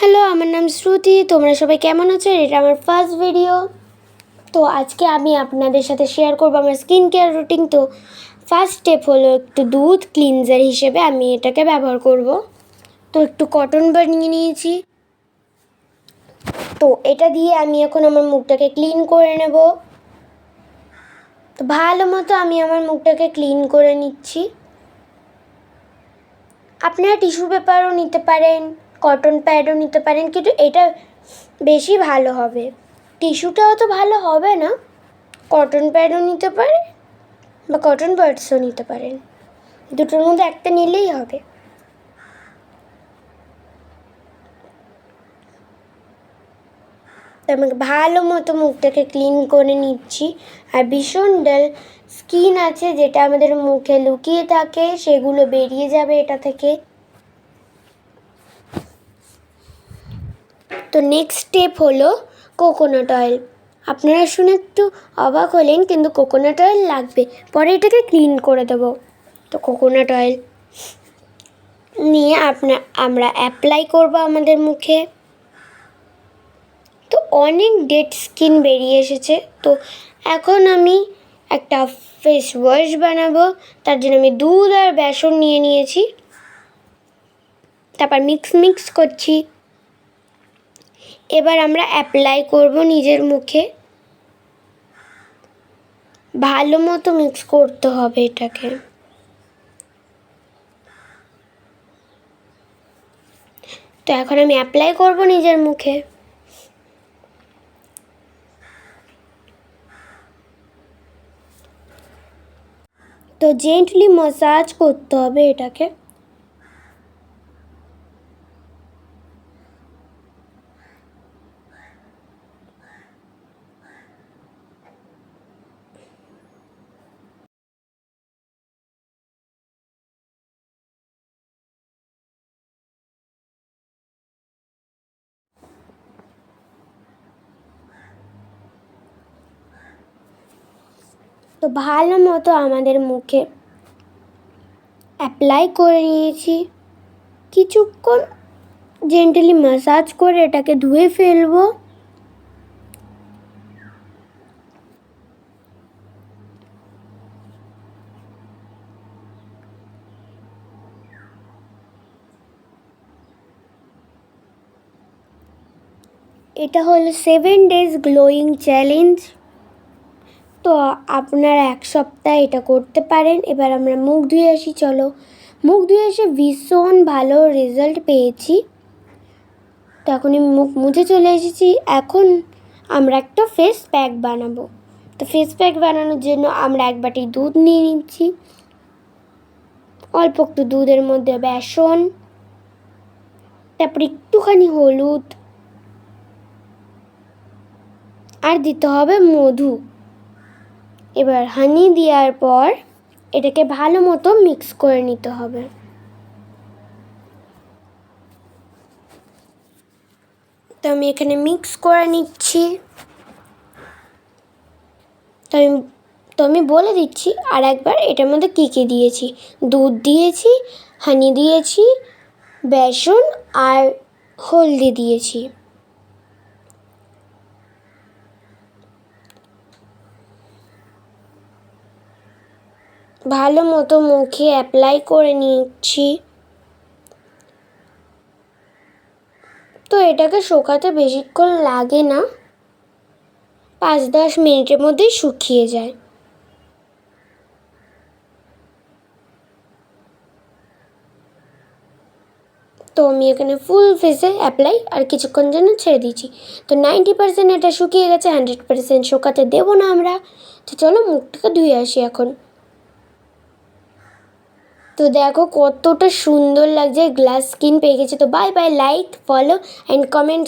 Hello, আমার নাম শ্রুতি। তোমরা সবাই কেমন আছো? এটা আমার ফার্স্ট ভিডিও তো আজকে আমি আপনাদের সাথে শেয়ার করব আমার স্কিন কেয়ার রুটিন তো ফার্স্ট স্টেপ হলো একটু দুধ ক্লিনজার হিসেবে আমি এটাকে ব্যবহার করব। তো একটু কটন বানিয়ে নিয়েছি। তো এটা দিয়ে আমি এখন আমার মুখটাকে ক্লিন করে নেব। তো ভালো মতো আমি আমার মুখটাকে ক্লিন করে নিচ্ছি। আপনারা টিস্যু পেপারও নিতে পারেন। কটন প্যাডও নিতে পারেন, কিন্তু এটা বেশি ভালো হবে। টিস্যুটাও তো ভালো হবে না। কটন প্যাডও নিতে পারে বা কটন প্যাডসও নিতে পারেন। দুটোর মধ্যে একটা নিলেই হবে। তো আমি ভালো মতো মুখটাকে ক্লিন করে নিচ্ছি। আর ভীষণ ডাল স্কিন আছে যেটা আমাদের মুখে লুকিয়ে থাকে, সেগুলো বেরিয়ে যাবে এটা থেকে। তো নেক্সট স্টেপ হলো কোকোনাট অয়েল আপনারা শুনে একটু অবাক হলেন, কিন্তু কোকোনাট অয়েল লাগবে। পরে এটাকে ক্লিন করে দেবো। তো কোকোনাট অয়েল নিয়ে আপনার আমরা অ্যাপ্লাই করব আমাদের মুখে। তো অনেক ডেড স্কিন বেরিয়ে এসেছে। তো এখন আমি একটা ফেস ওয়াশ বানাবো। তার জন্য আমি দুধ আর বেসন নিয়ে নিয়েছি। তারপর মিক্স মিক্স করছি। এবার আমরা অ্যাপ্লাই করব নিজের মুখে। ভালো মতো মিক্স করতে হবে এটাকে। তো এখন আমি অ্যাপ্লাই করব নিজের মুখে। তো জেন্টলি মাসাজ করতে হবে এটাকে। তো ভালো মতো আমাদের মুখে অ্যাপ্লাই করে নিয়েছি। কিছুক্ষণ জেন্টালি ম্যাসাজ করে এটাকে ধুয়ে ফেলব। এটা হলো সেভেন ডেজ গ্লোয়িং চ্যালেঞ্জ তো আপনারা এক সপ্তাহ এটা করতে পারেন। এবার আমরা মুখ ধুয়ে আসি, চলো। মুখ ধুয়ে এসে ভীষণ ভালো রেজাল্ট পেয়েছি। তো এখন মুখ মুছে চলে এসেছি। এখন আমরা একটা ফেস প্যাক বানাবো। তো ফেস প্যাক বানানোর জন্য আমরা এক বাটি দুধ নিয়ে নিচ্ছি। অল্প একটু দুধের মধ্যে বেসন, তারপর একটুখানি হলুদ, আর দিতে হবে মধু। এবার হানি দেওয়ার পর এটাকে ভালো মতো মিক্স করে নিতে হবে। তো আমি এখানে মিক্স করে নিচ্ছি। তো আমি তো আমি বলে দিচ্ছি আর একবার এটার মধ্যে কী কী দিয়েছি? দুধ দিয়েছি হানি দিয়েছি, বেসন আর হলদি দিয়েছি। ভালো মতো মুখে অ্যাপ্লাই করে নিচ্ছি। তো এটাকে শুকাতে বেশিক্ষণ লাগে না। পাঁচ দশ মিনিটের মধ্যেই শুকিয়ে যায়। তো আমি এখানে ফুল ফেসে অ্যাপ্লাই আর কিছুক্ষণ জন্য ছেড়ে দিয়েছি তো নাইনটি পার্সেন্ট এটা শুকিয়ে গেছে হান্ড্রেড পার্সেন্ট শুকাতে দেবো না আমরা। তো চলো মুখটাকে ধুয়ে আসি এখন। তো দেখো কতটা সুন্দর লাগছে গ্লাস স্কিন পেয়ে গেছে। তো bye bye like follow and comment